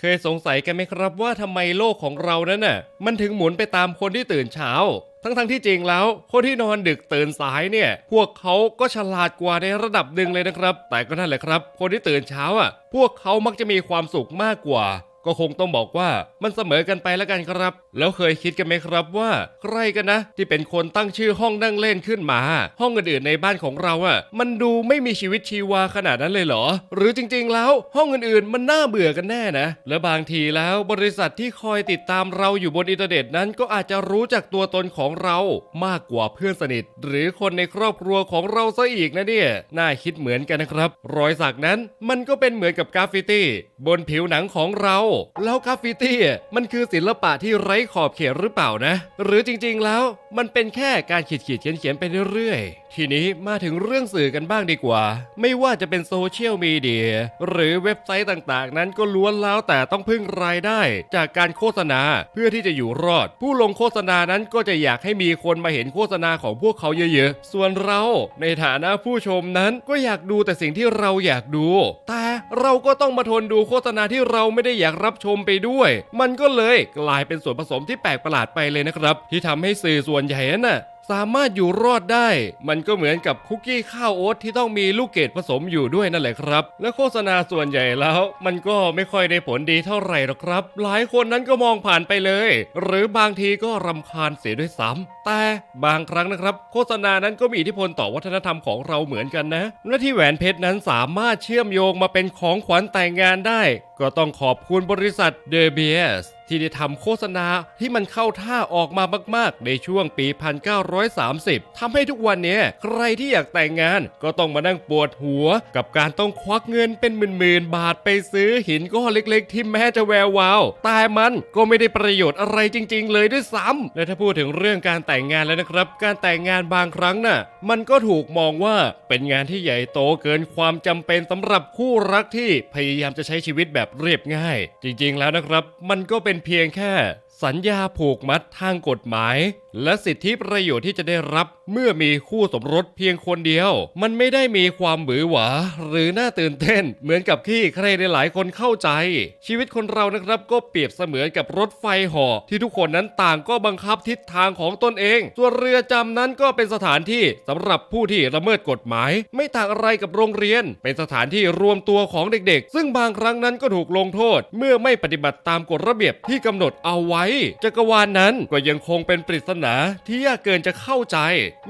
เคยสงสัยกันไหมครับว่าทำไมโลกของเรานั้นน่ะ มันถึงหมุนไปตามคนที่ตื่นเช้า ทั้งๆทที่จริงแล้ว คนที่นอนดึกตื่นสายเนี่ย พวกเขาก็ฉลาดกว่าในระดับหนึ่งเลยนะครับ แต่ก็นั่นแหละครับ คนที่ตื่นเช้าอะ พวกเขามักจะมีความสุขมากกว่า ก็คงต้องบอกว่ามันเสมอกันไปแล้วกันครับ แล้วเคยคิดกันไหมครับว่าใครกันนะ ที่เป็นคนตั้งชื่อห้องนั่งเล่นขึ้นมา ห้องอื่นๆในบ้านของเราอะ มันดูไม่มีชีวิตชีวาขนาดนั้นเลยเหรอ หรือจริงๆแล้วห้องอื่นๆ มันน่าเบื่อกันแน่นะ และบางทีแล้วบริษัทที่คอยติดตามเราอยู่บนอินเทอร์เน็ตนั้นก็อาจจะรู้จักตัวตนของเรามากกว่าเพื่อนสนิท หรือคนในครอบครัวของเราซะอีกนะเนี่ยน่าคิดเหมือนกันนะครับ รอยสักนั้นมันก็เป็นเหมือนกับกราฟฟิตี้ บนผิวหนังของเรา แล้วกราฟฟิตี้มันคือศิลปะที่ไร้ขอบเขตหรือเปล่านะ หรือจริงๆแล้วมันเป็นแค่การขีดขีดเขียนเขียนๆไปเรื่อยๆ ทีนี้มาถึงเรื่องสื่อกันบ้างดีกว่า ไม่ว่าจะเป็นโซเชียลมีเดียหรือเว็บไซต์ต่างๆ นั้นก็ล้วนแล้วแต่ต้องพึ่งรายได้ จากการโฆษณาเพื่อที่จะอยู่รอด ผู้ลงโฆษณานั้นก็จะอยากให้มีคนมาเห็นโฆษณาของพวกเขาเยอะๆ ส่วนเราในฐานะผู้ชมนั้นก็อยากดูแต่สิ่งที่เราอยากดู แต่เราก็ต้องมาทนดูโฆษณาที่เราไม่ได้อยากรับชมไปด้วย มันก็เลยกลายเป็นส่วนผสมสมที่แปลกประหลาดไปเลยนะครับ ที่ทำให้สื่อส่วนใหญ่น่ะสามารถอยู่รอดได้ มันก็เหมือนกับคุกกี้ข้าวโอ๊ตที่ต้องมีลูกเกดผสมอยู่ด้วยนั่นแหละครับ และโฆษณาส่วนใหญ่แล้ว มันก็ไม่ค่อยได้ผลดีเท่าไหร่หรอกครับ หลายคนนั้นก็มองผ่านไปเลย หรือบางทีก็รำคาญเสียด้วยซ้ำแต่บางครั้งนะครับ โฆษณานั้นก็มีอิทธิพลต่อวัฒนธรรมของเราเหมือนกันนะ และที่แหวนเพชรนั้นสามารถเชื่อมโยงมาเป็นของขวัญแต่งงานได้ ก็ต้องขอบคุณบริษัทเดเบียสที่ได้ทำโฆษณาที่มันเข้าท่าออกมามากๆ ในช่วงปี 1930 ทำให้ทุกวันนี้ใครที่อยากแต่งงาน ก็ต้องมานั่งปวดหัว กับการต้องควักเงินเป็นหมื่นๆ บาทไปซื้อหินก้อนเล็กๆ ที่แม้จะแวววาว แต่มันก็ไม่ได้ประโยชน์อะไรจริงๆ เลยด้วยซ้ำและถ้าพูดถึงเรื่องการแต่งงานแล้วนะครับ การแต่งงานบางครั้งน่ะ มันก็ถูกมองว่าเป็นงานที่ใหญ่โตเกินความจำเป็นสำหรับคู่รักที่พยายามจะใช้ชีวิตแบบเรียบง่าย จริงๆแล้วนะครับ มันก็เป็นเพียงแค่สัญญาผูกมัดทางกฎหมายและสิทธิประโยชน์ที่จะได้รับเมื่อมีคู่สมรสเพียงคนเดียว มันไม่ได้มีความหวือหวา หรือน่าตื่นเต้น เหมือนกับที่ใครหลายๆคนเข้าใจ ชีวิตคนเรานะครับก็เปรียบเสมือนกับรถไฟหาะที่ทุกคนนั้นต่างก็บังคับทิศทางของตนเอง ส่วนเรือจำนั้นก็เป็นสถานที่สำหรับผู้ที่ละเมิดกฎหมาย ไม่ต่างอะไรกับโรงเรียน เป็นสถานที่รวมตัวของเด็กๆ ซึ่งบางครั้งนั้นก็ถูกลงโทษ เมื่อไม่ปฏิบัติตามกฎระเบียบที่กำหนดเอาไว้ จักรวาลนั้นก็ยังคงเป็นปริศนาที่ยากเกินจะเข้าใจ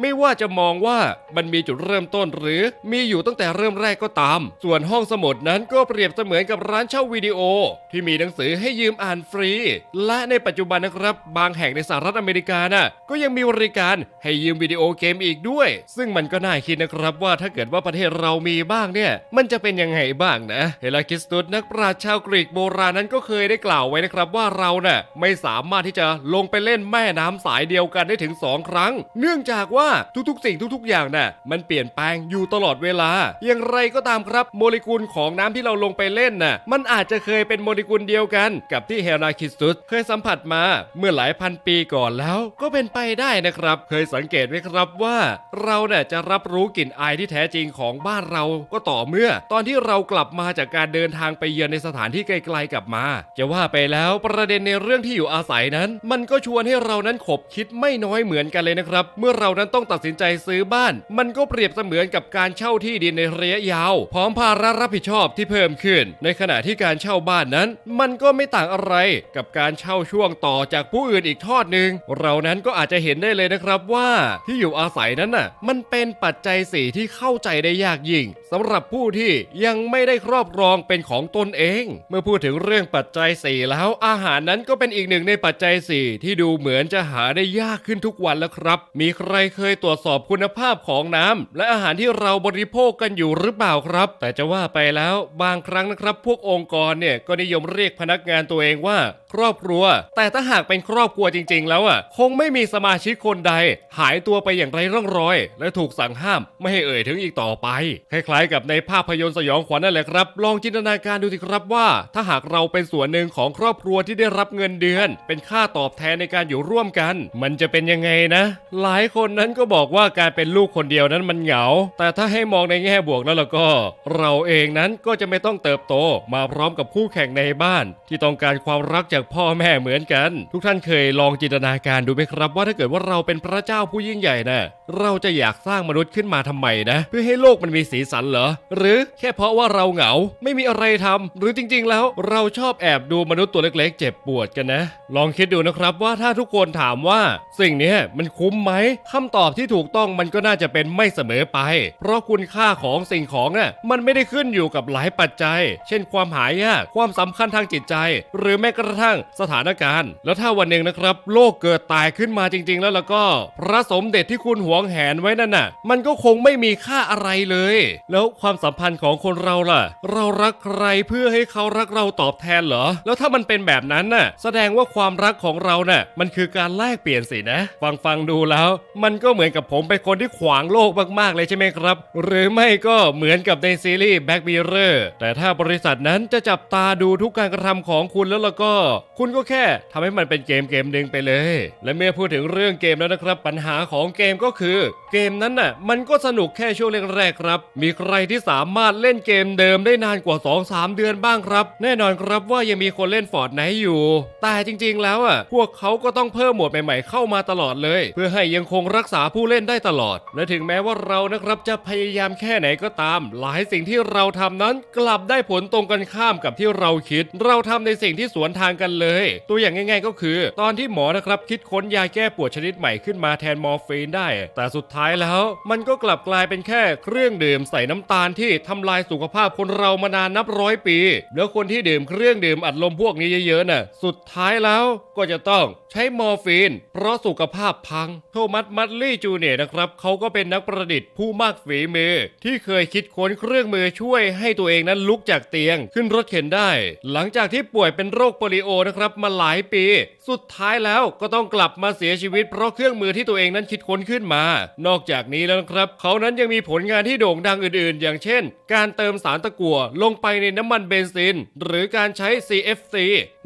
ไม่ว่าจะมองว่ามันมีจุดเริ่มต้นหรือมีอยู่ตั้งแต่เริ่มแรกก็ตาม ส่วนห้องสมุดนั้นก็เปรียบเสมือนกับร้านเช่าวิดีโอ ที่มีหนังสือให้ยืมอ่านฟรี และในปัจจุบันนะครับ บางแห่งในสหรัฐอเมริกาน่ะก็ยังมีบริการให้ยืมวิดีโอเกมอีกด้วย ซึ่งมันก็น่าคิดนะครับว่าถ้าเกิดว่าประเทศเรามีบ้างเนี่ยมันจะเป็นยังไงบ้างนะเฮลาคิสตุสนักปราชญ์ชาวกรีกโบราณนั้นก็เคยได้กล่าวไว้นะครับว่าเราน่ะไม่สามารถที่จะลงไปเล่นแม่น้ำสายเดียวียวกันได้ถึง 2 ครั้ง เนื่องจากว่าทุกๆ สิ่งทุกๆ อย่างน่ะมันเปลี่ยนแปลงอยู่ตลอดเวลา อย่างไรก็ตามครับ โมเลกุลของน้ำที่เราลงไปเล่นน่ะมันอาจจะเคยเป็นโมเลกุลเดียวกันกับที่เฮราคิสตุสเคยสัมผัสมาเมื่อหลายพันปีก่อนแล้ว ก็เป็นไปได้นะครับ เคยสังเกตไหมครับว่าเราเนี่ยจะรับรู้กลิ่นอายที่แท้จริงของบ้านเราก็ต่อเมื่อ ตอนที่เรากลับมาจากการเดินทางไปเยือนในสถานที่ไกลๆกลับมา จะว่าไปแล้วประเด็นในเรื่องที่อยู่อาศัยนั้น มันก็ชวนให้เรานั้นขบคิดไม่น้อยเหมือนกันเลยนะครับ เมื่อเรานั้นต้องตัดสินใจซื้อบ้าน มันก็เปรียบเสมือนกับการเช่าที่ดินในระยะยาว พร้อมภาระรับผิดชอบที่เพิ่มขึ้น ในขณะที่การเช่าบ้านนั้น มันก็ไม่ต่างอะไรกับการเช่าช่วงต่อจากผู้อื่นอีกทอดหนึ่งเรานั้นก็อาจจะเห็นได้เลยนะครับว่าที่อยู่อาศัยนั้นน่ะมันเป็นปัจจัยสี่ที่เข้าใจได้ยากยิ่งสำหรับผู้ที่ยังไม่ได้ครอบครองเป็นของตนเอง เมื่อพูดถึงเรื่องปัจจัยสี่แล้วอาหารนั้นก็เป็นอีกหนึ่งในปัจจัยสี่ที่ดูเหมือนจะหาได้ยากขึ้นทุกวันแล้วครับ มีใครเคยตรวจสอบคุณภาพของน้ำและอาหารที่เราบริโภคกันอยู่หรือเปล่าครับ แต่จะว่าไปแล้วบางครั้งนะครับ พวกองค์กรเนี่ยก็นิยมเรียกพนักงานตัวเองว่าครอบครัว แต่ถ้าหากเป็นครอบครัวจริง ๆ แล้วอะคงไม่มีสมาชิกคนใด หายตัวไปอย่างไรร่องรอย และถูกสั่งห้ามไม่ให้เอ่ยถึงอีกต่อไป คล้ายๆ กับในภาพยนตร์สยองขวัญนั่นแหละครับ ลองจินตนาการดูสิครับว่า ถ้าหากเราเป็นส่วนหนึ่งของครอบครัวที่ได้รับเงินเดือน เป็นค่าตอบแทนในการอยู่ร่วมกัน มันจะเป็นยังไงนะ หลายคนนั้นก็บอกว่าการเป็นลูกคนเดียวนั้นมันเหงา แต่ถ้าให้มองในแง่บวกแล้วล่ะก็ เราเองนั้นก็จะไม่ต้องเติบโต มาพร้อมกับคู่แข่งในบ้าน ที่ต้องการความรักจากพ่อแม่เหมือนกัน ทุกท่านเคยลองจินตนาการดูไหมครับ ว่าถ้าเกิดว่าเราเป็นพระเจ้าผู้ยิ่งใหญ่น่ะ เราจะอยากสร้างมนุษย์ขึ้นมาทำไมนะ เพื่อให้โลกมันมีสีสันเหรอ หรือแค่เพราะว่าเราเหงาไม่มีอะไรทำหรือจริง ๆ แล้วเราชอบแอบดูมนุษย์ตัวเล็ก ๆ เจ็บปวดกันนะ ลองคิดดูนะครับว่าถ้าทุกคนถามว่าสิ่งนี้มันคุ้มไหมคำตอบที่ถูกต้องมันก็น่าจะเป็นไม่เสมอไป เพราะคุณค่าของสิ่งของน่ะมันไม่ได้ขึ้นอยู่กับหลายปัจจัย เช่น ความหายากความสำคัญทางจิตใจ หรือแม้กระทั่งสถานการณ์ แล้วถ้าวันหนึ่งนะครับ โลกเกิดตายขึ้นมาจริง ๆ แล้วแล้วก็ พระสมเด็จที่คุณหัวงแหนไว้นั่นน่ะ มันก็คงไม่มีค่าอะไรเลย แล้วความสัมพันธ์ของคนเราล่ะ เรารักใครเพื่อให้เขารักเราตอบแทนเหรอ แล้วถ้ามันเป็นแบบนั้นน่ะ แสดงว่าความรักของเราน่ะ มันคือการแลกเปลี่ยนสินะ ฟังฟังดูแล้ว มันก็เหมือนกับผมเป็นคนที่ขวางโลกมากๆเลยใช่ไหมครับ หรือไม่ก็เหมือนกับในซีรีส์ Black Mirror แต่ถ้าบริษัทนั้นจะจับตาดูทุกการกระทำของคุณแล้วล่ะก็ คุณก็แค่ทำให้มันเป็นเกมเกมหนึ่งไปเลย และเมื่อพูดถึงเรื่องเกมแล้วนะครับ ปัญหาของเกมก็คือเกมนั้นน่ะมันก็สนุกแค่ช่วงแรกๆครับ มีใครที่สามารถเล่นเกมเดิมได้นานกว่า 2-3 เดือนบ้างครับ แน่นอนครับว่ายังมีคนเล่นฟอร์ดไนอยู่ แต่จริงๆแล้วอะพวกเขาก็ต้องเพิ่มหมวดใหม่ๆเข้ามาตลอดเลย เพื่อให้ยังคงรักษาผู้เล่นได้ตลอด และถึงแม้ว่าเรานะครับจะพยายามแค่ไหนก็ตาม หลายสิ่งที่เราทำนั้นกลับได้ผลตรงกันข้ามกับที่เราคิด เราทำในสิ่งที่สวนทางกันเลย ตัวอย่างง่าย ๆ ก็คือ ตอนที่หมอนะครับคิดค้นยาแก้ปวดชนิดใหม่ขึ้นมาแทนมอร์ฟีนได้แต่สุดท้ายแล้วมันก็กลับกลายเป็นแค่เครื่องดื่มใส่น้ำตาลที่ทำลายสุขภาพคนเรามานานนับร้อยปี แล้วคนที่ดื่มเครื่องดื่มอัดลมพวกนี้เยอะๆน่ะ สุดท้ายแล้วก็จะต้องใช้มอร์ฟีน เพราะสุขภาพพัง โทมัสมัตลี่จูเนียนะครับเขาก็เป็นนักประดิษฐ์ผู้มากฝีมือ ที่เคยคิดค้นเครื่องมือช่วยให้ตัวเองนั้นลุกจากเตียง ขึ้นรถเข็นได้ หลังจากที่ป่วยเป็นโรคโปลิโอนะครับมาหลายปี สุดท้ายแล้วก็ต้องกลับมาเสียชีวิต เพราะเครื่องมือที่ตัวเองนั้นคิดค้นขึ้นมานอกจากนี้แล้วนะครับ เขานั้นยังมีผลงานที่โด่งดังอื่นๆ อย่างเช่น การเติมสารตะกั่วลงไปในน้ำมันเบนซิน หรือการใช้ CFC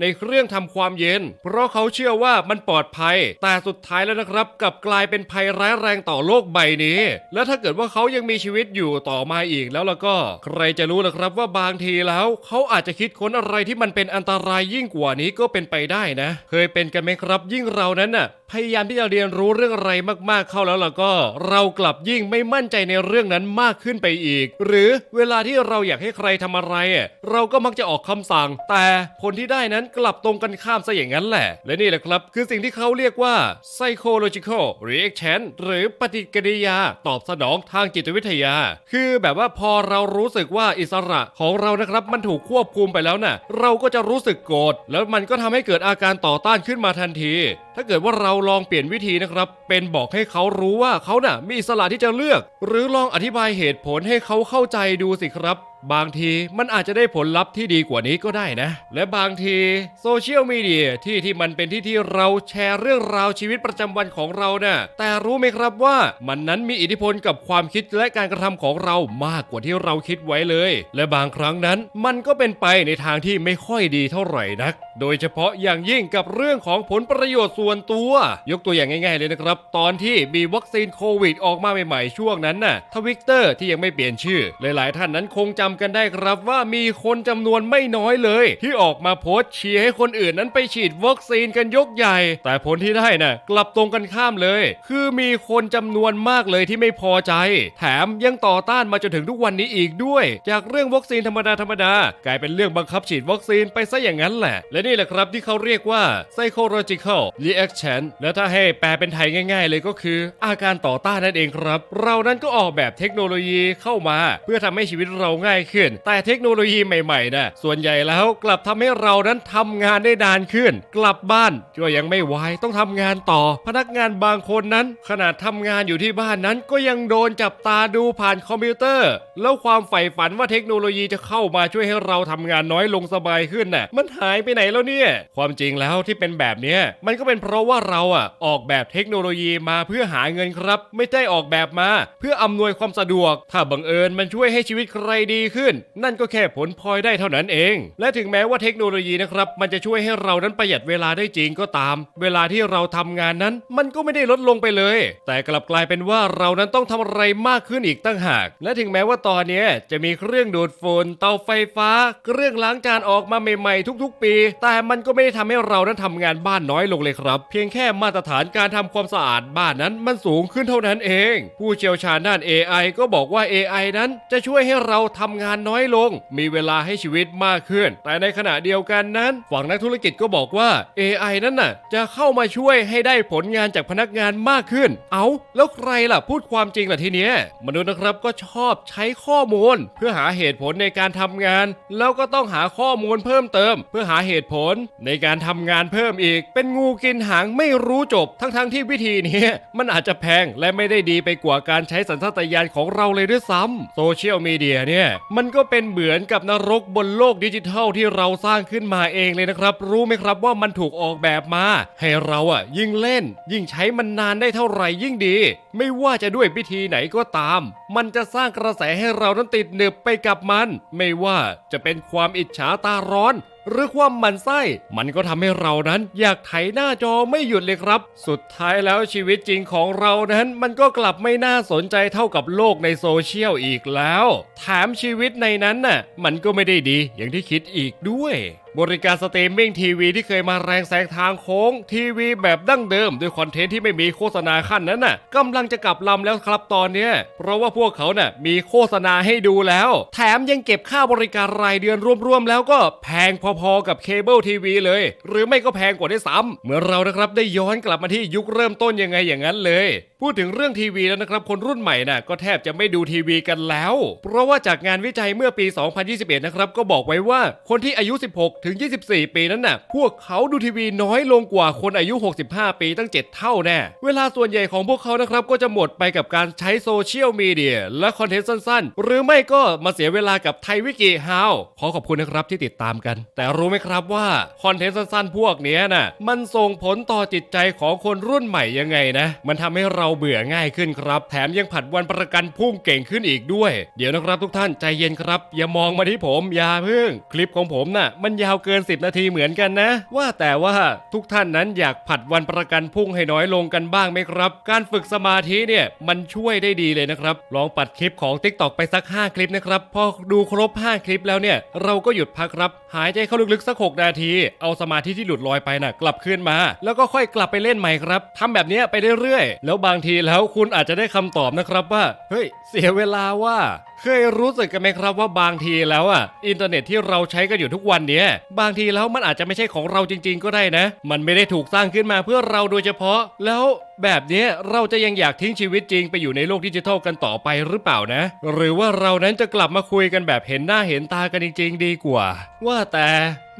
ในเครื่องทำความเย็น เพราะเขาเชื่อว่ามันปลอดภัย แต่สุดท้ายแล้วนะครับกลับกลายเป็นภัยร้ายแรงต่อโลกใบนี้ และถ้าเกิดว่าเขายังมีชีวิตอยู่ต่อมาอีกแล้วแล้วก็ ใครจะรู้ล่ะครับว่าบางทีแล้ว เขาอาจจะคิดค้นอะไรที่มันเป็นอันตรายยิ่งกว่านี้ก็เป็นไปได้นะ เคยเป็นกันไหมครับ ยิ่งเรานั้นน่ะ พยายามที่จะเรียนรู้เรื่องอะไรมากๆเข้าแล้วล่ะก็ เรากลับยิ่งไม่มั่นใจในเรื่องนั้นมากขึ้นไปอีก หรือเวลาที่เราอยากให้ใครทำอะไรอะเราก็มักจะออกคำสั่ง แต่ผลที่ได้นั้นกลับตรงกันข้ามซะอย่างนั้นแหละ และนี่แหละครับ คือสิ่งที่เขาเรียกว่า psychological reaction หรือปฏิกิริยาตอบสนองทางจิตวิทยา คือแบบว่าพอเรารู้สึกว่าอิสระของเรานะครับ มันถูกควบคุมไปแล้วน่ะ เราก็จะรู้สึกโกรธแล้วมันก็ทำให้เกิดอาการต่อต้านขึ้นมาทันที ถ้าเกิดว่าเราลองเปลี่ยนวิธีนะครับ เป็นบอกให้เขารู้ว่าเขาน่ะมีอิสระที่จะเลือก หรือลองอธิบายเหตุผลให้เขาเข้าใจดูสิครับ บางทีมันอาจจะได้ผลลัพธ์ที่ดีกว่านี้ก็ได้นะ และบางทีโซเชียลมีเดียที่ที่มันเป็นที่ที่เราแชร์เรื่องราวชีวิตประจำวันของเราน่ะแต่รู้ไหมครับว่ามันนั้นมีอิทธิพลกับความคิดและการกระทำของเรามากกว่าที่เราคิดไว้เลย และบางครั้งนั้นมันก็เป็นไปในทางที่ไม่ค่อยดีเท่าไหร่นัก โดยเฉพาะอย่างยิ่งกับเรื่องของผลประโยชน์ส่วนตัว ยกตัวอย่างง่าย ๆเลยนะครับ ตอนที่มีวัคซีนโควิดออกมาใหม่ๆช่วงนั้นน่ะทวิตเตอร์ที่ยังไม่เปลี่ยนชื่อ หลายๆ ท่านนั้นคงจำกันได้ครับว่ามีคนจำนวนไม่น้อยเลย ที่ออกมาโพสต์เชียร์ให้คนอื่นนั้นไปฉีดวัคซีนกันยกใหญ่ แต่ผลที่ได้น่ะกลับตรงกันข้ามเลย คือมีคนจำนวนมากเลยที่ไม่พอใจ แถมยังต่อต้านมาจนถึงทุกวันนี้อีกด้วย จากเรื่องวัคซีนธรรมดาธรรมดากลายเป็นเรื่องบังคับฉีดวัคซีนไปซะอย่างนั้นแหละ และนี่แหละครับที่เขาเรียกว่า psychological reaction และถ้าให้แปลเป็นไทยง่าย ๆ เลยก็คือ อาการต่อต้านนั่นเองครับ เรานั้นก็ออกแบบเทคโนโลยีเข้ามา เพื่อทำให้ชีวิตเราง่ายขึ้น แต่เทคโนโลยีใหม่ๆนะส่วนใหญ่แล้วกลับทำให้เรานั้นทำงานได้นานขึ้น กลับบ้านก็ยังไม่ไหวต้องทำงานต่อ พนักงานบางคนนั้น ขนาดทำงานอยู่ที่บ้านนั้นก็ยังโดนจับตาดูผ่านคอมพิวเตอร์ แล้วความใฝ่ฝันว่าเทคโนโลยีจะเข้ามาช่วยให้เราทำงานน้อยลงสบายขึ้นน่ะ มันหายไปไหนแล้วเนี่ย ความจริงแล้วที่เป็นแบบนี้มันก็เป็นเพราะว่าเราอะออกแบบเทคโนโลยีมาเพื่อหาเงินครับ ไม่ได้ออกแบบมา เพื่ออำนวยความสะดวก ถ้าบังเอิญมันช่วยให้ชีวิตใครดีขึ้น นั่นก็แค่ผลพลอยได้เท่านั้นเอง และถึงแม้ว่าเทคโนโลยีนะครับ มันจะช่วยให้เรานั้นประหยัดเวลาได้จริงก็ตาม เวลาที่เราทำงานนั้น มันก็ไม่ได้ลดลงไปเลย แต่กลับกลายเป็นว่าเรานั้นต้องทำอะไรมากขึ้นอีกตั้งหาก และถึงแม้ว่าตอนนี้จะมีเครื่องดูดฝุ่นเตาไฟฟ้า เครื่องล้างจานออกมาใหม่ๆ ทุก ๆ ปี แต่มันก็ไม่ได้ทำให้เรานั้นทำงานบ้านน้อยลงเลยครับ เพียงแค่มาตรฐานการทำความสะอาดบ้านนั้นมันสูงขึ้นเท่านั้นเอง ผู้เชี่ยวชาญด้าน AI ก็บอกว่า AI นั้นจะช่วยให้เราทำงานน้อยลง มีเวลาให้ชีวิตมากขึ้น แต่ในขณะเดียวกันนั้น ฝั่งนักธุรกิจก็บอกว่า AI นั้นน่ะ จะเข้ามาช่วยให้ได้ผลงานจากพนักงานมากขึ้น เอาแล้วใครล่ะพูดความจริงล่ะทีเนี้ยมนุษย์นะครับก็ชอบใช้ข้อมูล เพื่อหาเหตุผลในการทำงาน แล้วก็ต้องหาข้อมูลเพิ่มเติม เพื่อหาเหตุผลในการทำงานเพิ่มอีก เป็นงูกินหางไม่รู้จบ ทั้งๆที่วิธีนี้มันอาจจะแพงและไม่ได้ดีไปกว่าการใช้สัญชาตญาณของเราเลยด้วยซ้ำโซเชียลมีเดียเนี่ยมันก็เป็นเหมือนกับนรกบนโลกดิจิทัลที่เราสร้างขึ้นมาเองเลยนะครับ รู้ไหมครับว่ามันถูกออกแบบมา ให้เราอะ ยิ่งเล่น ยิ่งใช้มันนานได้เท่าไหร่ยิ่งดี ไม่ว่าจะด้วยพิธีไหนก็ตาม มันจะสร้างกระแสให้เรานั้นติดหนึบไปกับมัน ไม่ว่าจะเป็นความอิจฉาตาร้อน หรือความมันไส้ มันก็ทำให้เรานั้นอยากไถหน้าจอไม่หยุดเลยครับ สุดท้ายแล้วชีวิตจริงของเรานั้น มันก็กลับไม่น่าสนใจเท่ากับโลกในโซเชียลอีกแล้ว แถมชีวิตในนั้นน่ะ มันก็ไม่ได้ดีอย่างที่คิดอีกด้วยบริการสตรีมมิ่งทีวีที่เคยมาแรงแซงทางโค้ง ทีวีแบบดั้งเดิม ด้วยคอนเทนต์ที่ไม่มีโฆษณาขั้นนั้นน่ะกำลังจะกลับลำแล้วครับตอนเนี้ยเพราะว่าพวกเขาน่ะมีโฆษณาให้ดูแล้ว แถมยังเก็บค่าบริการรายเดือนรวมๆแล้วก็แพงพอๆกับเคเบิลทีวีเลย หรือไม่ก็แพงกว่าได้ซ้ำเมื่อเรานะครับได้ย้อนกลับมาที่ยุคเริ่มต้นยังไงอย่างนั้นเลย พูดถึงเรื่องทีวีแล้วนะครับคนรุ่นใหม่น่ะก็แทบจะไม่ดูทีวีกันแล้ว เพราะว่าจากงานวิจัยเมื่อปี 2021 นะครับก็บอกไว้ว่าคนที่อายุ 16ถึง 24 ปีนั้นน่ะ พวกเขาดูทีวีน้อยลงกว่าคนอายุ 65 ปีตั้ง 7 เท่าแน่ เวลาส่วนใหญ่ของพวกเขานะครับ ก็จะหมดไปกับการใช้โซเชียลมีเดียและคอนเทนต์สั้น ๆ หรือไม่ก็มาเสียเวลากับไทยวิกิฮาวขอขอบคุณนะครับที่ติดตามกัน แต่รู้ไหมครับว่าคอนเทนต์สั้นๆ พวกนี้น่ะ มันส่งผลต่อจิตใจของคนรุ่นใหม่ยังไงนะ มันทำให้เราเบื่อง่ายขึ้นครับ แถมยังผัดวันประกันพรุ่งเก่งขึ้นอีกด้วย เดี๋ยวนะครับทุกท่านใจเย็นครับ อย่ามองมาที่ผมอย่าเพิ่ง คลิปของผมน่ะ มันยาวเกิน 10 นาทีเหมือนกันนะ ว่าแต่ว่าทุกท่านนั้นอยากผัดวันประกันพรุ่งให้น้อยลงกันบ้างไหมครับ การฝึกสมาธิเนี่ยมันช่วยได้ดีเลยนะครับ ลองปัดคลิปของ Tik t o อกไปสัก 5 คลิปนะครับ พอดูครบ 5 คลิปแล้วเนี่ย เราก็หยุดพักครับ หายใจเข้าลึกๆสัก 6 นาที เอาสมาธิที่หลุดลอยไปน่ะ กลับคืนมา แล้วก็ค่อยกลับไปเล่นใหม่ครับทำแบบนี้ไปเรื่อยๆแล้วบางทีแล้วคุณอาจจะได้คำตอบนะครับว่าเฮ้ยเสียเวลาว่า เคยรู้สึกกันไหมครับว่าบางทีแล้วอะอินเทอร์เน็ตที่เราใช้กันอยู่ทุกวันเนี้ยบางทีแล้วมันอาจจะไม่ใช่ของเราจริง ๆ ก็ได้นะ มันไม่ได้ถูกสร้างขึ้นมาเพื่อเราโดยเฉพาะแล้วแบบนี้เราจะยังอยากทิ้งชีวิตจริงไปอยู่ในโลกดิจิทัลกันต่อไปหรือเปล่านะ หรือว่าเรานั้นจะกลับมาคุยกันแบบเห็นหน้าเห็นตากันจริง ๆ ดีกว่า ว่าแต่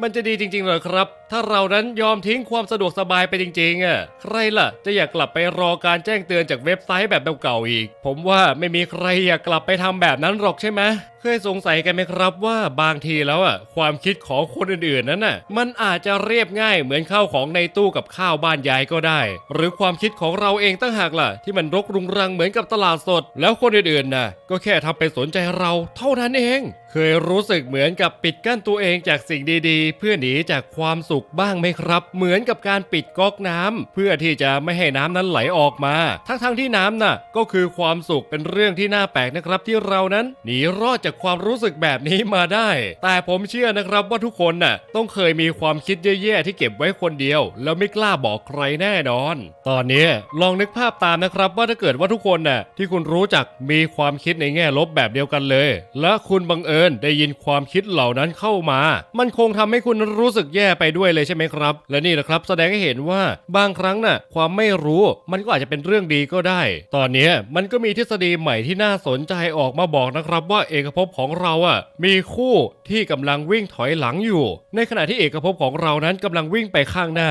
มันจะดีจริงๆเหรอครับ ถ้าเรานั้นยอมทิ้งความสะดวกสบายไปจริงๆอะใครล่ะ จะอยากกลับไปรอการแจ้งเตือนจากเว็บไซต์แบบเก่าๆอีก ผมว่าไม่มีใครอยากกลับไปทำแบบนั้นหรอกใช่ไหมเคยสงสัยกันไหมครับว่าบางทีแล้วอะความคิดของคนอื่นๆนั้นน่ะมันอาจจะเรียบง่ายเหมือนข้าวของในตู้กับข้าวบ้านยายก็ได้ หรือความคิดของเราเองตั้งหากล่ะ ที่มันรกรุงรังเหมือนกับตลาดสด แล้วคนอื่นๆน่ะก็แค่ทำเป็นสนใจเราเท่านั้นเอง เคยรู้สึกเหมือนกับปิดกั้นตัวเองจากสิ่งดีๆ เพื่อหนีจากความสุขบ้างไหมครับ เหมือนกับการปิดก๊อกน้ำเพื่อที่จะไม่ให้น้ำนั้นไหลออกมา ทั้งๆที่น้ำน่ะ ก็คือความสุขเป็นเรื่องที่น่าแปลกนะครับที่เรานั้น หนีรอดจากความรู้สึกแบบนี้มาได้ แต่ผมเชื่อนะครับว่าทุกคนน่ะ ต้องเคยมีความคิดแย่ๆที่เก็บไว้คนเดียว แล้วไม่กล้าบอกใครแน่นอน ตอนนี้ลองนึกภาพตามนะครับ ว่าถ้าเกิดว่าทุกคนน่ะที่คุณรู้จักมีความคิดในแง่ลบแบบเดียวกันเลย และคุณบังเอิญญได้ยินความคิดเหล่านั้นเข้ามา มันคงทำให้คุณรู้สึกแย่ไปด้วยเลยใช่ไหมครับ และนี่แหละครับ แสดงให้เห็นว่าบางครั้งน่ะ ความไม่รู้มันก็อาจจะเป็นเรื่องดีก็ได้ ตอนนี้มันก็มีทฤษฎีใหม่ที่น่าสนใจออกมาบอกนะครับว่าเอกภพของเราอะมีคู่ที่กำลังวิ่งถอยหลังอยู่ ในขณะที่เอกภพของเรานั้นกำลังวิ่งไปข้างหน้า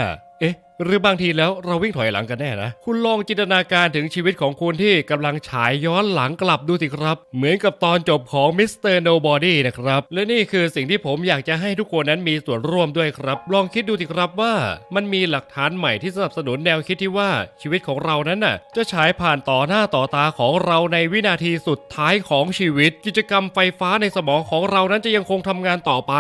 หรือบางทีแล้วเราวิ่งถอยหลังกันแน่นะ คุณลองจินตนาการถึงชีวิตของคุณที่กำลังฉายย้อนหลังกลับดูสิครับ เหมือนกับตอนจบของมิสเตอร์โนบอดี้นะครับ และนี่คือสิ่งที่ผมอยากจะให้ทุกคนนั้นมีส่วนร่วมด้วยครับ ลองคิดดูสิครับว่า มันมีหลักฐานใหม่ที่สนับสนุนแนวคิดที่ว่าชีวิตของเรานั้นน่ะ จะฉายผ่านต่อหน้าต่อตาของเราในวินาทีสุดท้ายของชีวิต กิจกรรมไฟฟ้าในสมองของเรานั้นจะยังคงทำงานต่อไป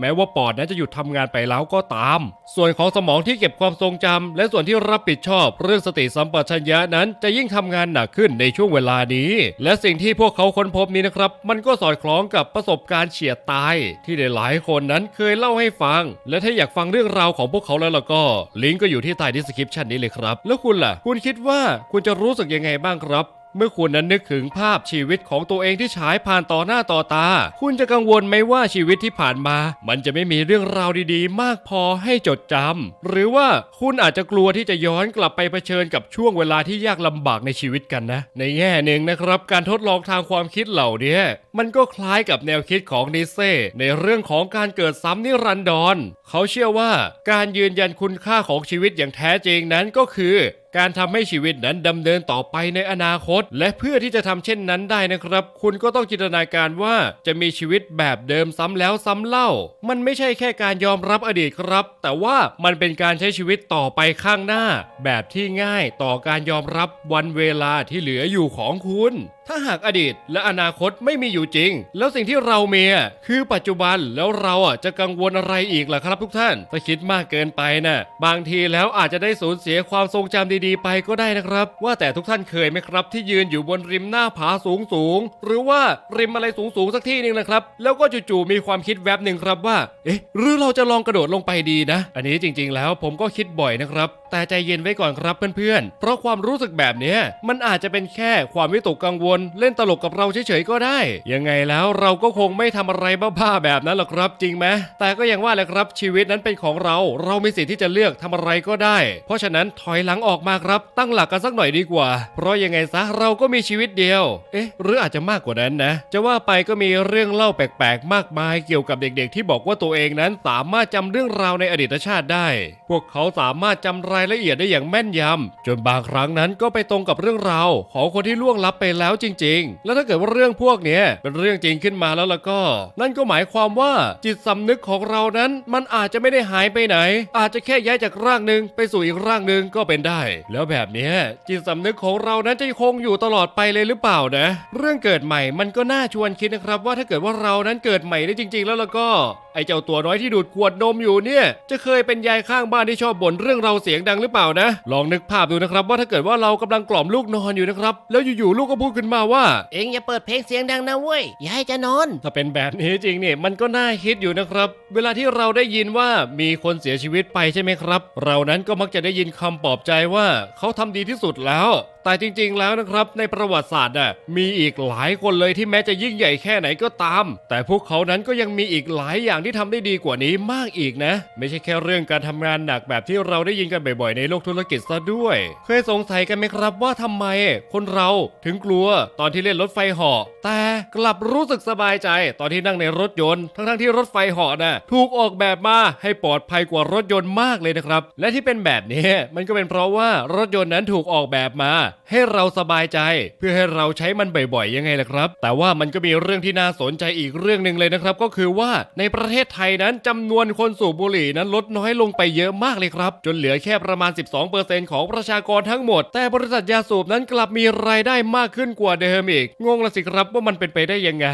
แม้ว่าปอดนั้นจะหยุดทำงานไปแล้วก็ตาม ส่วนของสมองที่เก็บความทรงจำและส่วนที่รับผิดชอบเรื่องสติสัมปชัญญะนั้นจะยิ่งทำงานหนักขึ้นในช่วงเวลานี้ และสิ่งที่พวกเขาค้นพบนี้นะครับ มันก็สอดคล้องกับประสบการณ์เฉียดตาย ที่หลายคนนั้นเคยเล่าให้ฟัง และถ้าอยากฟังเรื่องราวของพวกเขาแล้วล่ะก็ ลิงก์ก็อยู่ที่ใต้ดีสคริปชันนี้เลยครับ แล้วคุณล่ะ คุณคิดว่าคุณจะรู้สึกยังไงบ้างครับ เมื่อคุณนั้นนึกถึงภาพชีวิตของตัวเองที่ฉายผ่านต่อหน้าต่อตา คุณจะกังวลไหมว่าชีวิตที่ผ่านมา มันจะไม่มีเรื่องราวดีๆ มากพอให้จดจำหรือว่าคุณอาจจะกลัวที่จะย้อนกลับไปเผชิญกับช่วงเวลาที่ยากลำบากในชีวิตกันนะ ในแง่หนึ่งนะครับ การทดลองทางความคิดเหล่านี้มันก็คล้ายกับแนวคิดของนิเซ่ในเรื่องของการเกิดซ้ำนิรันดรเขาเชื่อว่าการยืนยันคุณค่าของชีวิตอย่างแท้จริงนั้นก็คือการทำให้ชีวิตนั้นดำเนินต่อไปในอนาคต และเพื่อที่จะทำเช่นนั้นได้นะครับ คุณก็ต้องจินตนาการว่าจะมีชีวิตแบบเดิมซ้ำแล้วซ้ำเล่า มันไม่ใช่แค่การยอมรับอดีตครับ แต่ว่ามันเป็นการใช้ชีวิตต่อไปข้างหน้า แบบที่ง่ายต่อการยอมรับวันเวลาที่เหลืออยู่ของคุณ ถ้าหากอดีตและอนาคตไม่มีอยู่จริง แล้วสิ่งที่เรามีอะคือปัจจุบันแล้วเราอะจะกังวลอะไรอีกล่ะครับทุกท่าน ถ้าคิดมากเกินไปน่ะบางทีแล้วอาจจะได้สูญเสียความทรงจำดีๆ ไปก็ได้นะครับ ว่าแต่ทุกท่านเคยไหมครับ ที่ยืนอยู่บนริมหน้าผาสูงสูงๆหรือว่าริมอะไรสูงสูงๆสักที่หนึ่งนะครับ แล้วก็จู่ๆมีความคิดแวบหนึ่งครับว่า เอ๊ะ หรือเราจะลองกระโดดลงไปดีนะ อันนี้จริงๆแล้วผมก็คิดบ่อยนะครับแต่ใจเย็นไว้ก่อนครับเพื่อนๆ เพราะความรู้สึกแบบนี้มันอาจจะเป็นแค่ความวิตกกังวล เล่นตลกกับเราเฉยๆก็ได้ ยังไงแล้วเราก็คงไม่ทำอะไรบ้าๆแบบนั้นหรอกครับจริงไหมแต่ก็ยังว่าแหละครับชีวิตนั้นเป็นของเรา เรามีสิทธิ์ที่จะเลือกทำอะไรก็ได้ เพราะฉะนั้นถอยหลังออกมาครับตั้งหลักกันสักหน่อยดีกว่า เพราะยังไงซะเราก็มีชีวิตเดียว เอ๊ะ หรืออาจจะมากกว่านั้นนะ จะว่าไปก็มีเรื่องเล่าแปลกๆ มากมายเกี่ยวกับเด็กๆ ที่บอกว่าตัวเองนั้นสามารถจำเรื่องราวในอดีตชาติได้ พวกเขาสามารถจำรายละเอียดได้อย่างแม่นยำจนบางครั้งนั้นก็ไปตรงกับเรื่องราวของคนที่ล่วงลับไปแล้วจริง ๆ แล้วถ้าเกิดว่าเรื่องพวกนี้เป็นเรื่องจริงขึ้นมาแล้วล่ะก็ นั่นก็หมายความว่าจิตสำนึกของเรานั้นมันอาจจะไม่ได้หายไปไหน อาจจะแค่ย้ายจากร่างหนึ่งไปสู่อีกร่างหนึ่งก็เป็นได้ แล้วแบบนี้จิตสำนึกของเรานั้นจะคงอยู่ตลอดไปเลยหรือเปล่านะ เรื่องเกิดใหม่มันก็น่าชวนคิดนะครับว่าถ้าเกิดว่าเรานั้นเกิดใหม่ได้จริง ๆ แล้วล่ะก็ไอ้เจ้าตัวน้อยที่ดูดขวดนมอยู่เนี่ย จะเคยเป็นยายข้างบ้านที่ชอบบ่นเรื่องเราเสียงดังหรือเปล่านะ ลองนึกภาพดูนะครับ ว่าถ้าเกิดว่าเรากำลังกล่อมลูกนอนอยู่นะครับ แล้วอยู่ๆลูกก็พูดขึ้นมาว่า เอ็งอย่าเปิดเพลงเสียงดังนะเว้ยยายจะนอน ถ้าเป็นแบบนี้จริงเนี่ยมันก็น่าคิดอยู่นะครับ เวลาที่เราได้ยินว่ามีคนเสียชีวิตไปใช่ไหมครับ เรานั้นก็มักจะได้ยินคำปลอบใจว่าเขาทำดีที่สุดแล้วแต่จริงๆแล้วนะครับในประวัติศาสตร์อะมีอีกหลายคนเลยที่แม้จะยิ่งใหญ่แค่ไหนก็ตาม แต่พวกเขานั้นก็ยังมีอีกหลายอย่างที่ทำได้ดีกว่านี้มากอีกนะ ไม่ใช่แค่เรื่องการทำงานหนักแบบที่เราได้ยินกันบ่อยๆในโลกธุรกิจซะด้วย เคยสงสัยกันไหมครับว่าทำไม คนเราถึงกลัวตอนที่เล่นรถไฟเหาะแต่กลับรู้สึกสบายใจ ตอนที่นั่งในรถยนต์ทั้งๆที่รถไฟเหาะน่ะถูกออกแบบมาให้ปลอดภัยกว่ารถยนต์มากเลยนะครับ และที่เป็นแบบนี้มันก็เป็นเพราะว่ารถยนต์นั้นถูกออกแบบมาให้เราสบายใจ เพื่อให้เราใช้มันบ่อยๆยังไงล่ะครับ แต่ว่ามันก็มีเรื่องที่น่าสนใจอีกเรื่องหนึ่งเลยนะครับ ก็คือว่าในประเทศไทยนั้นจำนวนคนสูบบุหรี่นั้นลดน้อยลงไปเยอะมากเลยครับ จนเหลือแค่ประมาณ 12%ของประชากรทั้งหมด แต่บริษัทยาสูบนั้นกลับมีรายได้มากขึ้นกว่าเดิมอีกงงละสิครับว่ามันเป็นไปได้ยังไง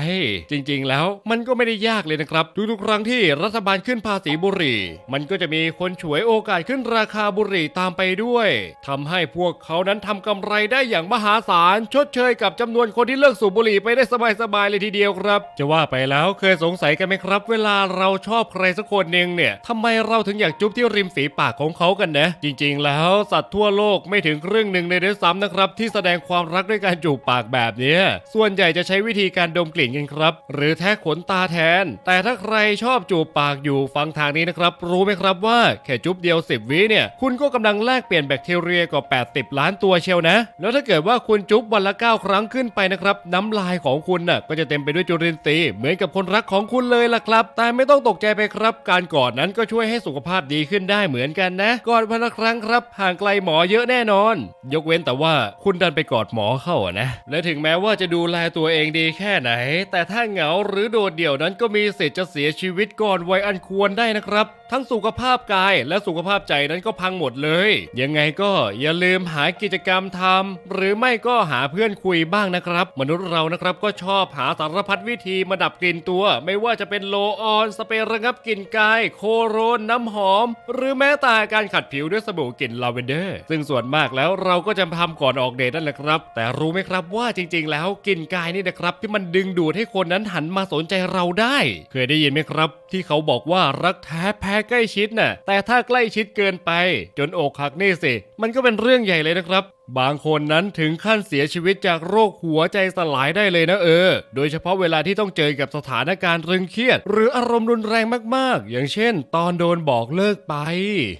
จริงๆ แล้วมันก็ไม่ได้ยากเลยนะครับทุกๆครั้งที่รัฐบาลขึ้นภาษีบุหรี่ มันก็จะมีคนฉวยโอกาสขึ้นราคาบุหรี่ตามไปด้วยทำให้พวกเขานั้นทำกำำไรได้อย่างมหาศาล ชดเชยกับจำนวนคนที่เลิกสูบบุหรี่ไปได้สบายๆเลยทีเดียวครับ จะว่าไปแล้วเคยสงสัยกันไหมครับ เวลาเราชอบใครสักคนหนึ่งเนี่ยทำไมเราถึงอยากจุ๊บที่ริมฝีปากของเขากันนะ จริง ๆ แล้วสัตว์ทั่วโลกไม่ถึงครึ่งหนึ่งในด้วยซ้ำนะครับ ที่แสดงความรักด้วยการจูบปากแบบนี้ส่วนใหญ่จะใช้วิธีการดมกลิ่นกันครับ หรือแทะขนตาแทน แต่ถ้าใครชอบจูบปากอยู่ฟังทางนี้นะครับ รู้ไหมครับว่าแค่จุ๊บเดียว 10 วิเนี่ย คุณก็กำลังแลกเปลี่ยนแบคทีเรียกว่า 80 ล้านตัวเชียวนะแล้วถ้าเกิดว่าคุณจุ๊บวันละ 9 ครั้งขึ้นไปนะครับ น้ำลายของคุณน่ะก็จะเต็มไปด้วยจุลินทรีย์เหมือนกับคนรักของคุณเลยล่ะครับ แต่ไม่ต้องตกใจไปครับ การกอดนั้นก็ช่วยให้สุขภาพดีขึ้นได้เหมือนกันนะ กอดวันละครั้งครับ ห่างไกลหมอเยอะแน่นอน ยกเว้นแต่ว่าคุณดันไปกอดหมอเข้าอะนะ และถึงแม้ว่าจะดูแลตัวเองดีแค่ไหน แต่ถ้าเหงาหรือโดดเดี่ยวนั้นก็มีสิทธิ์จะเสียชีวิตก่อนวัยอันควรได้นะครับ ทั้งสุขภาพกายและสุขภาพใจนั้นก็พังหมดเลย ยังไงก็อย่าลืมหากิจกรรมทำหรือไม่ก็หาเพื่อนคุยบ้างนะครับ มนุษย์เรานะครับก็ชอบหาสารพัดวิธีมาดับกลิ่นตัว ไม่ว่าจะเป็นโลออน สเปรย์ระงับกลิ่นกาย โคโรนน้ำหอม หรือแม้แต่การขัดผิวด้วยสบู่กลิ่นลาเวนเดอร์ ซึ่งส่วนมากแล้วเราก็จะทำก่อนออกเดทนั่นแหละครับ แต่รู้ไหมครับว่าจริง ๆ แล้วกลิ่นกายนี่นะครับที่มันดึงดูดให้คนนั้นหันมาสนใจเราได้ เคยได้ยินไหมครับ ที่เขาบอกว่ารักแท้แพ้ใกล้ชิดน่ะแต่ถ้าใกล้ชิดเกินไป จนอกหักนี่สิมันก็เป็นเรื่องใหญ่เลยนะครับบางคนนั้นถึงขั้นเสียชีวิตจากโรคหัวใจสลายได้เลยนะเออ โดยเฉพาะเวลาที่ต้องเจอกับสถานการณ์รึงเครียด หรืออารมณ์รุนแรงมากๆ อย่างเช่น ตอนโดนบอกเลิกไป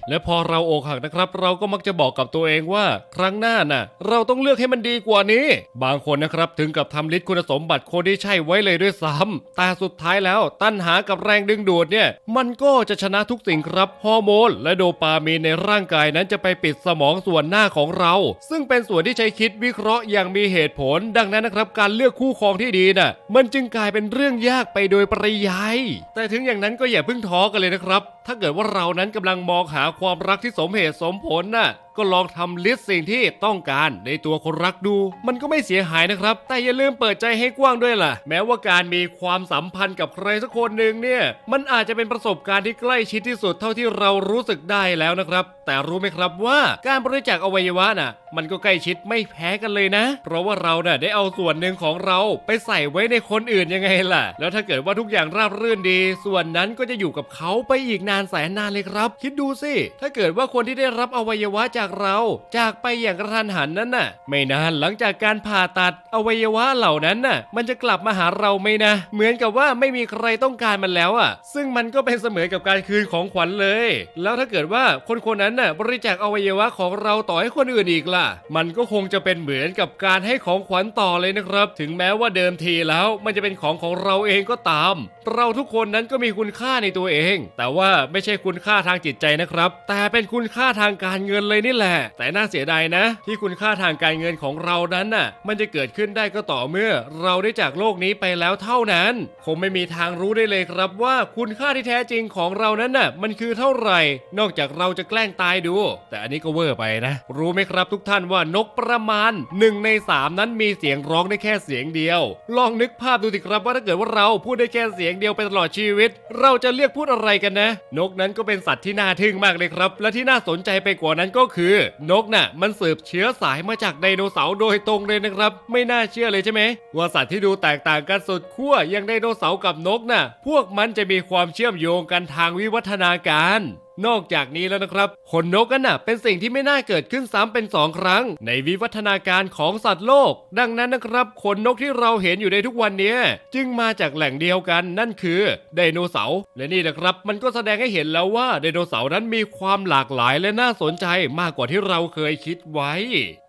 และพอเราอกหักนะครับ เราก็มักจะบอกกับตัวเองว่า ครั้งหน้าน่ะ เราต้องเลือกให้มันดีกว่านี้ บางคนนะครับถึงกับทำลิสต์คุณสมบัติคนที่ใช่ไว้เลยด้วยซ้ำแต่สุดท้ายแล้วตัณหากับแรงดึงดูดเนี่ย มันก็จะชนะทุกสิ่งครับฮอร์โมนและโดปามีนในร่างกายนั้นจะไปปิดสมองส่วนหน้าของเราซึ่งเป็นส่วนที่ใช้คิดวิเคราะห์อย่างมีเหตุผล ดังนั้นนะครับ การเลือกคู่ครองที่ดีน่ะ มันจึงกลายเป็นเรื่องยากไปโดยปริยาย แต่ถึงอย่างนั้นก็อย่าเพิ่งท้อกันเลยนะครับ ถ้าเกิดว่าเรานั้นกำลังมองหาความรักที่สมเหตุสมผลน่ะ ก็ลองทำลิสต์สิ่งที่ต้องการในตัวคนรักดู มันก็ไม่เสียหายนะครับ แต่อย่าลืมเปิดใจให้กว้างด้วยล่ะ แม้ว่าการมีความสัมพันธ์กับใครสักคนหนึ่งเนี่ย มันอาจจะเป็นประสบการณ์ที่ใกล้ชิดที่สุดเท่าที่เรารู้สึกได้แล้วนะครับ แต่รู้ไหมครับว่าการบริจาคอวัยวะน่ะ มันก็ใกล้ชิดไม่แพ้กันเลยนะ เพราะว่าเราน่ะได้เอาส่วนหนึ่งของเราไปใส่ไว้ในคนอื่นยังไงล่ะ แล้วถ้าเกิดว่าทุกอย่างราบรื่นดี ส่วนนั้นก็จะอยู่กับเขาไปอีกนานแสนนานเลยครับ คิดดูสิ ถ้าเกิดว่าคนที่ได้รับอวัยวะจากากเราจากไปอย่างกระทันหันนั้นน่ะ ไม่นานหลังจากการผ่าตัดอวัยวะเหล่านั้นน่ะ มันจะกลับมาหาเราไหมนะ เหมือนกับว่าไม่มีใครต้องการมันแล้วอะ ซึ่งมันก็เป็นเสมือนกับการคืนของขวัญเลย แล้วถ้าเกิดว่าคนคนนั้นน่ะบริจาคอวัยวะของเราต่อให้คนอื่นอีกล่ะ มันก็คงจะเป็นเหมือนกับการให้ของขวัญต่อเลยนะครับ ถึงแม้ว่าเดิมทีแล้วมันจะเป็นของของเราเองก็ตาม เราทุกคนนั้นก็มีคุณค่าในตัวเอง แต่ว่าไม่ใช่คุณค่าทางจิตใจนะครับ แต่เป็นคุณค่าทางการเงินเลยนี่แหละ แต่น่าเสียดายนะ ที่คุณค่าทางการเงินของเรานั้นน่ะ มันจะเกิดขึ้นได้ก็ต่อเมื่อ เราได้จากโลกนี้ไปแล้วเท่านั้น คงไม่มีทางรู้ได้เลยครับว่าคุณค่าที่แท้จริงของเรานั้นน่ะ มันคือเท่าไหร่ นอกจากเราจะแกล้งตายดู แต่อันนี้ก็เวอร์ไปนะ รู้ไหมครับทุกท่านว่านกประมาณหนึ่งในสามนั้นมีเสียงร้องได้แค่เสียงเดียว ลองนึกภาพดูสิครับว่าถ้าเกิดว่าเราพูดได้แค่เสียงเดียวไปตลอดชีวิต เราจะเลือกพูดอะไรกันนะ นกนั้นก็เป็นสัตว์ที่น่าทึ่งมากเลยครับ และที่น่าสนใจไปกว่านั้นก็คือนกน่ะ มันสืบเชื้อสายมาจากไดโนเสาร์โดยตรงเลยนะครับ ไม่น่าเชื่อเลยใช่ไหมว่าสัตว์ที่ดูแตกต่างกันสุดขั้วอย่างไดโนเสาร์กับนกน่ะ พวกมันจะมีความเชื่อมโยงกันทางวิวัฒนาการ นอกจากนี้แล้วนะครับขนนกน่ะเป็นสิ่งที่ไม่น่าเกิดขึ้นซ้ำเป็นสองครั้ง ในวิวัฒนาการของสัตว์โลก ดังนั้นนะครับขนนกที่เราเห็นอยู่ในทุกวันนี้จึงมาจากแหล่งเดียวกันนั่นคือไดโนเสาร์และนี่นะครับ มันก็แสดงให้เห็นแล้วว่าไดโนเสาร์นั้นมีความหลากหลายและน่าสนใจมากกว่าที่เราเคยคิดไว้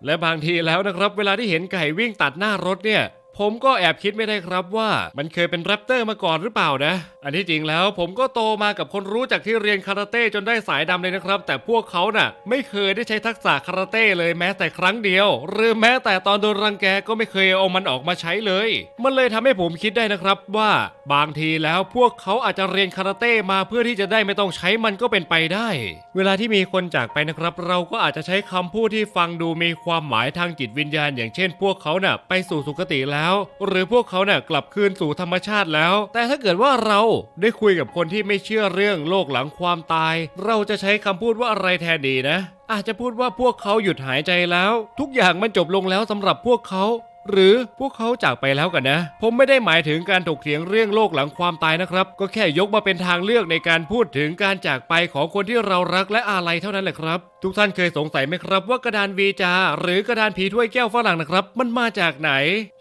และบางทีแล้วนะครับ เวลาที่เห็นไก่วิ่งตัดหน้ารถเนี่ย ผมก็แอบคิดไม่ได้ครับว่ามันเคยเป็นแรปเตอร์มาก่อนหรือเปล่านะ อันที่จริงแล้วผมก็โตมากับคนรู้จากที่เรียนคาราเต้จนได้สายดำเลยนะครับ แต่พวกเขาน่ะ ไม่เคยได้ใช้ทักษะคาราเต้เลยแม้แต่ครั้งเดียว หรือแม้แต่ตอนโดนรังแกก็ไม่เคยเอามันออกมาใช้เลย มันเลยทำให้ผมคิดได้นะครับว่าบางทีแล้วพวกเขาอาจจะเรียนคาราเต้มาเพื่อที่จะได้ไม่ต้องใช้มันก็เป็นไปได้ เวลาที่มีคนจากไปนะครับ เราก็อาจจะใช้คำพูดที่ฟังดูมีความหมายทางจิตวิญญาณ อย่างเช่น พวกเขาน่ะไปสู่สุคติแล้วแล้ว หรือพวกเขาเนี่ยกลับคืนสู่ธรรมชาติแล้ว แต่ถ้าเกิดว่าเราได้คุยกับคนที่ไม่เชื่อเรื่องโลกหลังความตาย เราจะใช้คำพูดว่าอะไรแทนดีนะ อาจจะพูดว่าพวกเขาหยุดหายใจแล้ว ทุกอย่างมันจบลงแล้วสำหรับพวกเขา หรือพวกเขาจากไปแล้วกันนะ ผมไม่ได้หมายถึงการถกเถียงเรื่องโลกหลังความตายนะครับ ก็แค่ยกมาเป็นทางเลือกในการพูดถึงการจากไปของคนที่เรารักและอาลัยเท่านั้นแหละครับ ทุกท่านเคยสงสัยไหมครับว่ากระดานวีจา หรือกระดานผีถ้วยแก้วฝรั่งนะครับ มันมาจากไหน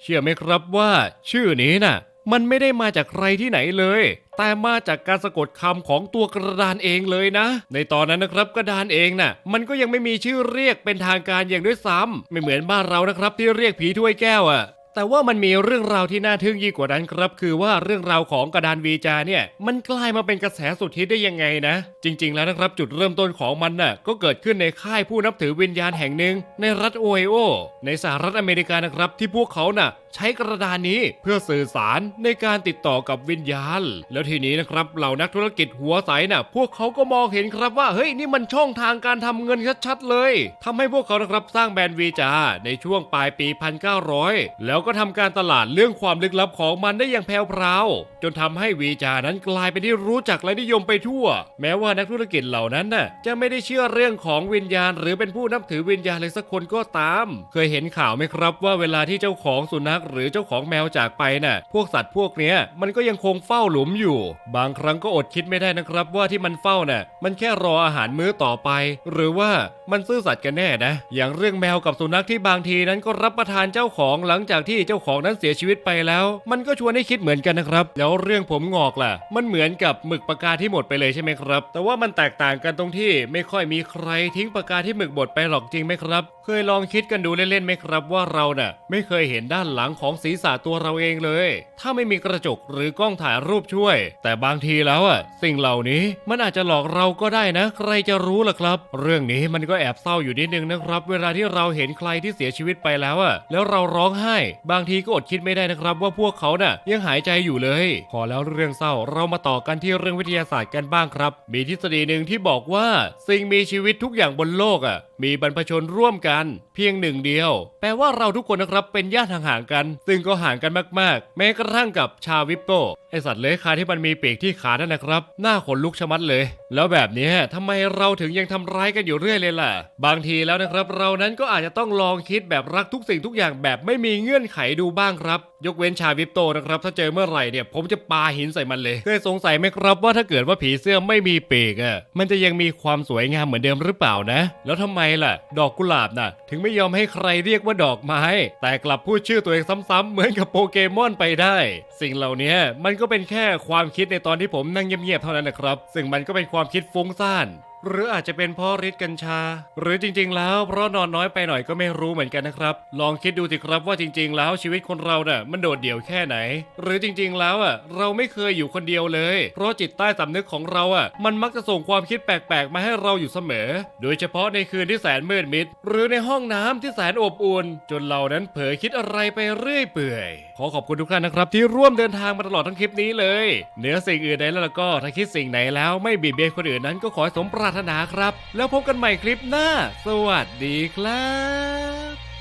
เชื่อไหมครับว่า ชื่อนี้น่ะ มันไม่ได้มาจากใครที่ไหนเลย แต่มาจากการสะกดคำของตัวกระดานเองเลยนะ ในตอนนั้นนะครับกระดานเองน่ะ มันก็ยังไม่มีชื่อเรียกเป็นทางการอย่างด้วยซ้ำไม่เหมือนบ้านเรานะครับที่เรียกผีถ้วยแก้วอะแต่ว่ามันมีเรื่องราวที่น่าทึ่งยิ่งกว่านั้นครับ คือว่าเรื่องราวของกระดานวีจาเนี่ย มันกลายมาเป็นกระแสสุดฮิตได้ยังไงนะ จริง ๆ แล้วนะครับจุดเริ่มต้นของมันน่ะก็เกิดขึ้นในค่ายผู้นับถือวิญญาณแห่งหนึ่ง ในรัฐโอไฮโอในสหรัฐอเมริกานะครับที่พวกเขาน่ะ ใช้กระดานนี้เพื่อสื่อสารในการติดต่อกับวิญญาณ แล้วทีนี้นะครับเหล่านักธุรกิจหัวใสน่ะพวกเขาก็มองเห็นครับว่าเฮ้ยนี่มันช่องทางการทำเงินชัดๆเลยทำให้พวกเขานะครับสร้างแบรนด์วีจาในช่วงปลายปี 1900 แล้วก็ทำการตลาดเรื่องความลึกลับของมันได้อย่างแผ่วพราวจนทำให้วีจานั้นกลายเป็นที่รู้จักและนิยมไปทั่ว แม้ว่านักธุรกิจเหล่านั้นน่ะจะไม่ได้เชื่อเรื่องของวิญญาณ หรือเป็นผู้นับถือวิญญาณเลยสักคนก็ตาม เคยเห็นข่าวไหมครับว่าเวลาที่เจ้าของสุนัขหรือเจ้าของแมวจากไปน่ะ พวกสัตว์พวกเนี้ยมันก็ยังคงเฝ้าหลุมอยู่ บางครั้งก็อดคิดไม่ได้นะครับว่าที่มันเฝ้าน่ะ มันแค่รออาหารมื้อต่อไป หรือว่ามันซื่อสัตย์กันแน่นะ อย่างเรื่องแมวกับสุนัขที่บางทีนั้นก็รับประทานเจ้าของหลังจากที่เจ้าของนั้นเสียชีวิตไปแล้ว มันก็ชวนให้คิดเหมือนกันนะครับ แล้วเรื่องผมงอกล่ะ มันเหมือนกับหมึกปากกาที่หมดไปเลยใช่ไหมครับ แต่ว่ามันแตกต่างกันตรงที่ไม่ค่อยมีใครทิ้งปากกาที่หมึกบดไปหรอกจริงไหมครับ เคยลองคิดกันดูเล่นๆไหมครับว่าเราน่ะไม่เคยเห็นด้านหลังของศีรษะตัวเราเองเลย ถ้าไม่มีกระจกหรือกล้องถ่ายรูปช่วย แต่บางทีแล้วอะสิ่งเหล่านี้มันอาจจะหลอกเราก็ได้นะ ใครจะรู้ล่ะครับ เรื่องนี้มันก็แอบเศร้าอยู่นิดนึงนะครับ เวลาที่เราเห็นใครที่เสียชีวิตไปแล้วอะแล้วเราร้องไห้ บางทีก็อดคิดไม่ได้นะครับว่าพวกเขาน่ะยังหายใจอยู่เลย พอแล้วเรื่องเศร้าเรามาต่อกันที่เรื่องวิทยาศาสตร์กันบ้างครับ มีทฤษฎีหนึ่งที่บอกว่าสิ่งมีชีวิตทุกอย่างบนโลกอะมีบรรพชนร่วมกัน เพียงหนึ่งเดียว แปลว่าเราทุกคนนะครับเป็นญาติห่างๆกันซึ่งก็ห่างกันมากๆ แม้กระทั่งกับชาวิปโปไอสัตว์เลื้อยคลานที่มันมีปีกที่ขานั่นนะครับ หน้าขนลุกชะมัดเลย แล้วแบบนี้ทำไมเราถึงยังทำร้ายกันอยู่เรื่อยเลยล่ะ บางทีแล้วนะครับ เรานั้นก็อาจจะต้องลองคิดแบบรักทุกสิ่งทุกอย่างแบบไม่มีเงื่อนไขดูบ้างครับ ยกเว้นชาวิปโตนะครับ ถ้าเจอเมื่อไหร่เนี่ยผมจะปาหินใส่มันเลยเคยสงสัยไหมครับว่าถ้าเกิดว่าผีเสื้อไม่มีปีกอะมันจะยังมีความสวยงามเหมือนเดิมหรือเปล่านะ แล้วทำไมล่ะ ดอกกุหลาบน่ะ ถึงไม่ยอมให้ใครเรียกว่าดอกไม้ แต่กลับพูดชื่อตัวเองซ้ำๆเหมือนกับโปเกมอนไปได้ สิ่งเหล่านี้มันก็เป็นแค่ความคิดในตอนที่ผมนั่งเงียบๆเท่านั้นนะครับ ซึ่งมันก็เป็นความคิดฟุ้งซ่าน หรืออาจจะเป็นเพราะฤทธิ์กัญชา หรือจริงๆ แล้วเพราะนอนน้อยไปหน่อยก็ไม่รู้เหมือนกันนะครับ ลองคิดดูสิครับว่าจริง ๆ แล้วชีวิตคนเราเนี่ยมันโดดเดี่ยวแค่ไหน หรือจริงๆ แล้วอะเราไม่เคยอยู่คนเดียวเลย เพราะจิตใต้สำนึกของเราอะมันมักจะส่งความคิดแปลกๆ มาให้เราอยู่เสมอ โดยเฉพาะในคืนที่แสนมืดมิด หรือในห้องน้ำที่แสนอบอุ่นจนเรานั้นเผลอคิดอะไรไปเรื่อยเปื่อยขอขอบคุณทุกท่านนะครับ ที่ร่วมเดินทางมาตลอดทั้งคลิปนี้เลยเหนือสิ่งอื่นใดแล้วก็ถ้าคิดสิ่งไหนแล้วไม่เบียดเบียนคนอื่นนั้นก็ขอสมปรารถนาครับ แล้วพบกันใหม่คลิปหน้า สวัสดีครับ